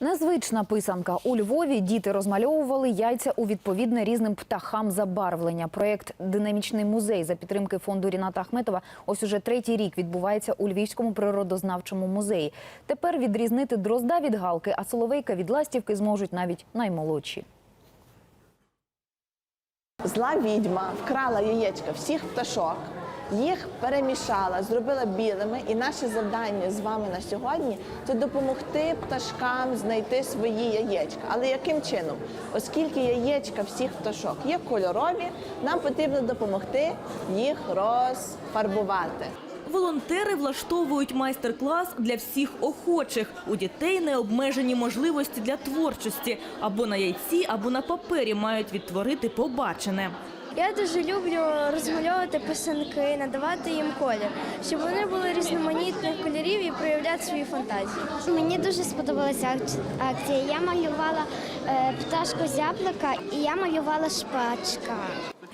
Незвична писанка у Львові. Діти розмальовували яйця у відповідне різним птахам забарвлення. Проєкт Динамічний музей за підтримки фонду Ріната Ахметова. Ось уже третій рік відбувається у Львівському природознавчому музеї. Тепер відрізнити дрозда від галки, а соловейка від ластівки зможуть навіть наймолодші. Зла відьма вкрала яєчка всіх пташок, їх перемішала, зробила білими. І наше завдання з вами на сьогодні це допомогти пташкам знайти свої яєчка. Але яким чином? Оскільки яєчка всіх пташок є кольорові, нам потрібно допомогти їх розфарбувати. Волонтери влаштовують майстер-клас для всіх охочих. У дітей необмежені можливості для творчості. Або на яйці, або на папері мають відтворити побачене. Я дуже люблю розмальовувати писанки, надавати їм колір, щоб вони були різноманітних кольорів і проявляти свої фантазії. Мені дуже сподобалася акція. Я малювала е, пташку з яблука і я малювала шпачка.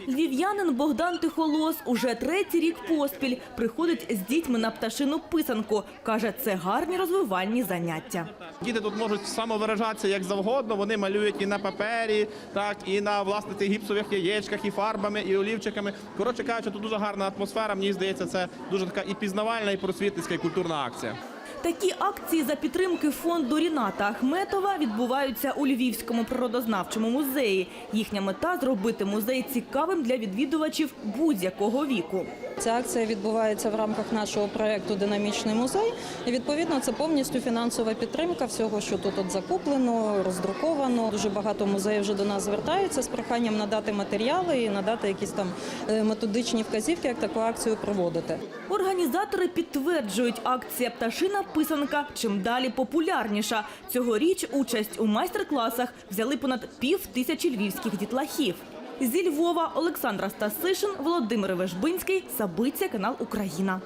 Львів'янин Богдан Тихолос уже третій рік поспіль приходить з дітьми на пташину писанку. Каже, це гарні розвивальні заняття. Діти тут можуть самовиражатися як завгодно. Вони малюють і на папері, так і на власне тих гіпсових яєчках, і фарбами, і олівчиками. Коротше кажучи, тут дуже гарна атмосфера. Мені здається, це дуже така і пізнавальна, і просвітницька, і культурна акція. Такі акції за підтримки фонду Ріната Ахметова відбуваються у Львівському природознавчому музеї. Їхня мета зробити музей цікавим для відвідувачів будь-якого віку. Ця акція відбувається в рамках нашого проекту Динамічний музей. І відповідно це повністю фінансова підтримка всього, що тут от закуплено, роздруковано. Дуже багато музеїв вже до нас звертаються з проханням надати матеріали і надати якісь там е, методичні вказівки, як таку акцію проводити. Організатори підтверджують, акція пташина писанка чим далі популярніша. Цьогоріч участь у майстер-класах взяли понад пів тисячі львівських дітлахів. Зі Львова Олександра Стасишин, Володимир Вежбинський, Сабиця, канал Україна.